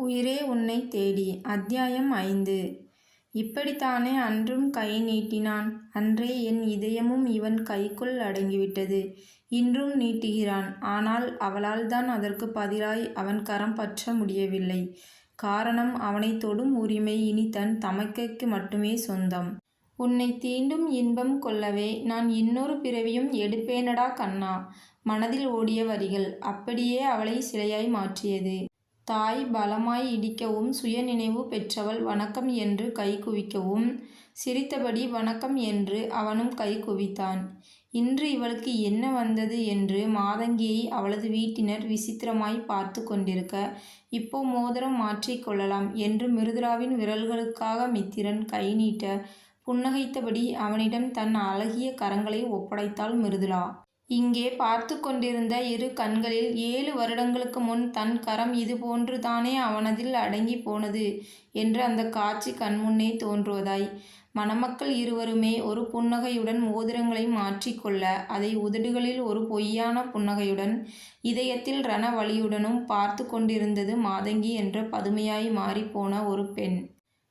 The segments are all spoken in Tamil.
உயிரே உன்னை தேடி. அத்தியாயம் ஐந்து. இப்படித்தானே அன்றும் கை நீட்டினான். அன்றே என் இதயமும் இவன் கைக்குள் அடங்கிவிட்டது. இன்றும் நீட்டுகிறான். ஆனால் அவளால்தான் அதற்கு பதிலாய் அவன் கரம் பற்ற முடியவில்லை. காரணம் அவனை தொடும் உரிமை இனி தன் தமக்கைக்கு மட்டுமே சொந்தம். உன்னை தீண்டும் இன்பம் கொள்ளவே நான் இன்னொரு பிறவியும் எடுப்பேனடா கண்ணா. மனதில் ஓடிய வரிகள் அப்படியே அவளை சிலையாய் மாற்றியது. தாய் பலமாய் இடிக்கவும் சுயநினைவு பெற்றவள் வணக்கம் என்று கை குவிக்கவும். சிரித்தபடி வணக்கம் என்று அவனும் கை குவித்தான். இன்று இவளுக்கு என்ன வந்தது என்று மாதங்கியை அவளது வீட்டினர் விசித்திரமாய் பார்த்து கொண்டிருக்க இப்போ மோதிரம் மாற்றிக் கொள்ளலாம் என்று மிருதுராவின் விரல்களுக்காக மித்திரன் கை நீட்ட புன்னகைத்தபடி அவனிடம் தன் அழகிய கரங்களை ஒப்படைத்தாள் மிருதுளா இங்கே பார்த்து கொண்டிருந்த இரு கண்களில் ஏழு வருடங்களுக்கு முன் தன் கரம் இதுபோன்று தானே அவனதில் அடங்கி போனது என்று அந்த காட்சி கண்முன்னே தோன்றுவதாய். மணமக்கள் இருவருமே ஒரு புன்னகையுடன் மோதிரங்களை மாற்றிக்கொள்ள அதை உதடுகளில் ஒரு பொய்யான புன்னகையுடன் இதயத்தில் ரணவழியுடனும் பார்த்து கொண்டிருந்தது மாதங்கி என்ற பதுமையாய் மாறிப்போன ஒரு பெண்.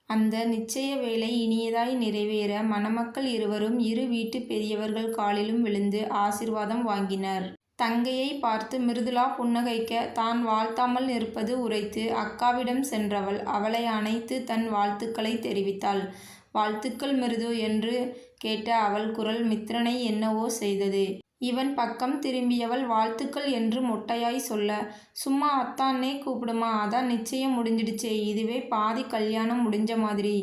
அந்த நிச்சய வேலை இனியதாய் நிறைவேற மணமக்கள் இருவரும் இரு வீட்டு பெரியவர்கள் காலிலும் விழுந்து ஆசிர்வாதம் வாங்கினர். தங்கையை பார்த்து மிருதுலா புன்னகைக்க தான் வாழ்த்தாமல் நிற்பது உரைத்து அக்காவிடம் சென்றவள். அவளை அணைத்து தன் வாழ்த்துக்களை தெரிவித்தாள். வாழ்த்துக்கள் மிருது என்று கேட்ட அவள் குரல் மித்திரனை என்னவோ செய்தது. இவன் பக்கம் திரும்பியவள் வாழ்த்துக்கள் என்று மொட்டையாய் சொல்ல சும்மா அத்தானே கூப்பிடுமா? அதான் நிச்சயம் முடிஞ்சிடுச்சே. இதுவே பாதி கல்யாணம் முடிஞ்ச மாதிரி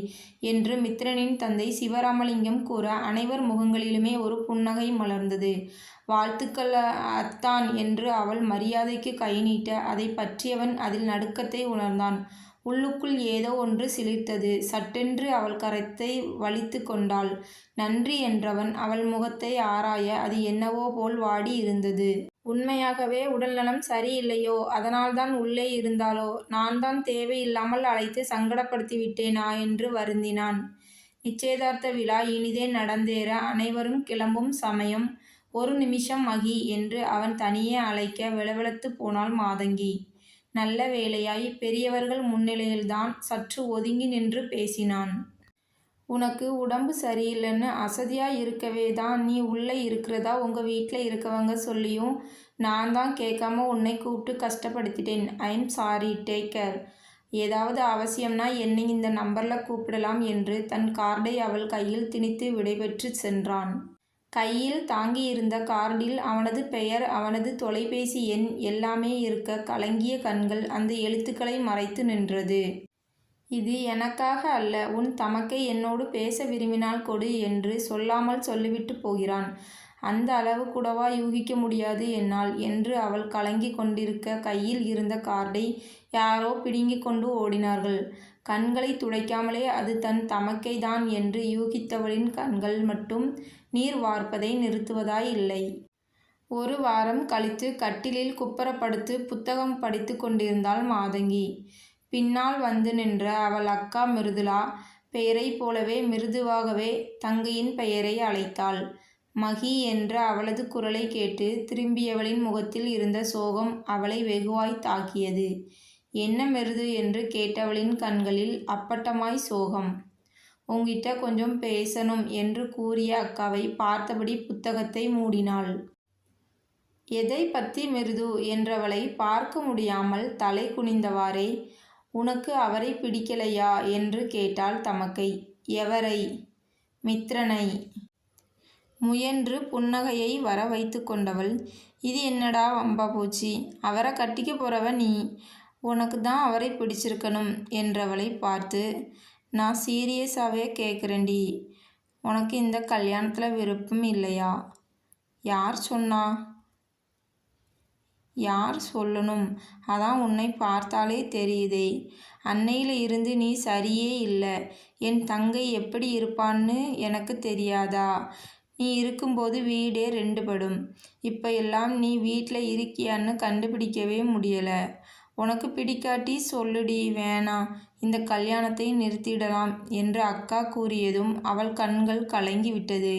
என்று மித்திரனின் தந்தை சிவராமலிங்கம் கூற அனைவர் முகங்களிலுமே ஒரு புன்னகை மலர்ந்தது. வாழ்த்துக்கள் அத்தான் என்று அவள் மரியாதைக்கு கை நீட்ட அதை பற்றியவன் அதில் நடுக்கத்தை உணர்ந்தான். உள்ளுக்குள் ஏதோ ஒன்று சிலிர்த்தது. சட்டென்று அவள் கரத்தை வலித்து கொண்டாள். நன்றி என்றவன் அவள் முகத்தை ஆராய அது என்னவோ போல் வாடி இருந்தது. உண்மையாகவே உடல்நலம் சரியில்லையோ? அதனால்தான் உள்ளே இருந்தாலோ? நான் தான் தேவையில்லாமல் அழைத்து சங்கடப்படுத்தி விட்டேனா என்று வருந்தினான். நிச்சயதார்த்த விழா இனிதே நடந்தேற அனைவரும் கிளம்பும் சமயம். ஒரு நிமிஷம் மகி என்று அவன் தனியே அழைக்க விளவெளத்து போனாள் மாதங்கி. நல்ல வேளையாய் பெரியவர்கள் முன்னிலையில்தான் சற்று ஒதுங்கி நின்று பேசினான். உனக்கு உடம்பு சரியில்லைன்னு அசதியாக இருக்கவே தான் நீ உள்ளே இருக்கிறதா? உங்கள் வீட்டில் இருக்கவங்க சொல்லியும் நான் தான் கேட்காம உன்னை கூப்பிட்டு கஷ்டப்படுத்திட்டேன். I am sorry take care ஏதாவது அவசியம்னா என்னை இந்த நம்பரில் கூப்பிடலாம் என்று தன் கார்டை அவள் கையில் திணித்து விடைபெற்று சென்றான். கையில் தாங்கியிருந்த கார்டில் அவனது பெயர் அவனது தொலைபேசி எண் எல்லாமே இருக்க கலங்கிய கண்கள் அந்த எழுத்துக்களை மறைத்து நின்றது. இது எனக்காக அல்ல உன் தமக்கை என்னோடு பேச விரும்பினால் கொடு என்று சொல்லாமல் சொல்லிவிட்டு போகிறான். அந்த அளவு கூடவா யூகிக்க முடியாது என்னால் என்று அவள் கலங்கி கொண்டிருக்க கையில் இருந்த கார்டை யாரோ பிடுங்கி கொண்டு ஓடினார்கள். கண்களை துடைக்காமலே அது தன் தமக்கைதான் என்று யூகித்தவளின் கண்கள் மட்டும் நீர் வார்ப்பதை நிறுத்துவதாய் இல்லை. ஒரு வாரம் கழித்து கட்டிலில் குப்பரப்படுத்து புத்தகம் படித்து கொண்டிருந்தாள் மாதங்கி. பின்னால் வந்து நின்ற அவள் அக்கா மிருதுலா பெயரைப் போலவே மிருதுவாகவே தங்கையின் பெயரை அழைத்தாள். மகி என்ற அவளது குரலை கேட்டு திரும்பியவளின் முகத்தில் இருந்த சோகம் அவளை வெகுவாய் தாக்கியது. என்ன மிருது என்று கேட்டவளின் கண்களில் அப்பட்டமாய் சோகம். உங்கிட்ட கொஞ்சம் பேசணும் என்று கூறிய அக்காவை பார்த்தபடி புத்தகத்தை மூடினாள். எதை பற்றி மிருது? என்றவளை பார்க்க முடியாமல் தலை குனிந்தவாறே உனக்கு அவரை பிடிக்கலையா? என்று கேட்டாள் தமக்கை. எவரை? மித்ரனை. முயன்று புன்னகையை வர வைத்து கொண்டவள் இது என்னடா வம்பா போச்சு? அவரை கட்டிக்க போறவ நீ? உனக்கு தான் அவரை பிடிச்சிருக்கணும் என்றவளை பார்த்து நான் சீரியஸாகவே கேட்குறேன்டி உனக்கு இந்த கல்யாணத்தில் விருப்பம் இல்லையா? யார் சொன்னா? யார் சொல்லணும்? அதான் உன்னை பார்த்தாலே தெரியுதே. அன்னையில் இருந்து நீ சரியே இல்லை. என் தங்கை எப்படி இருப்பான்னு எனக்கு தெரியாதா? நீ இருக்கும்போது வீடே ரெண்டு படும். இப்போ எல்லாம் நீ வீட்டில் இருக்கியான்னு கண்டுபிடிக்கவே முடியலை. உனக்கு பிடிக்காட்டி சொல்லுடி வேணாம் இந்த கல்யாணத்தை நிறுத்திடலாம் என்று அக்கா கூறியதும் அவள் கண்கள் கலங்கி விட்டது.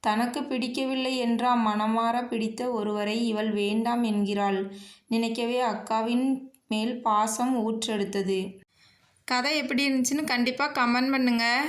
தனக்கு பிடிக்கவில்லை என்றா மனமாற பிடித்த ஒருவரை இவள் வேண்டாம் என்கிறாள். நினைக்கவே அக்காவின் மேல் பாசம் ஊற்றெடுத்தது. கதை எப்படி இருந்துச்சுன்னு கண்டிப்பாக கமெண்ட் பண்ணுங்கள்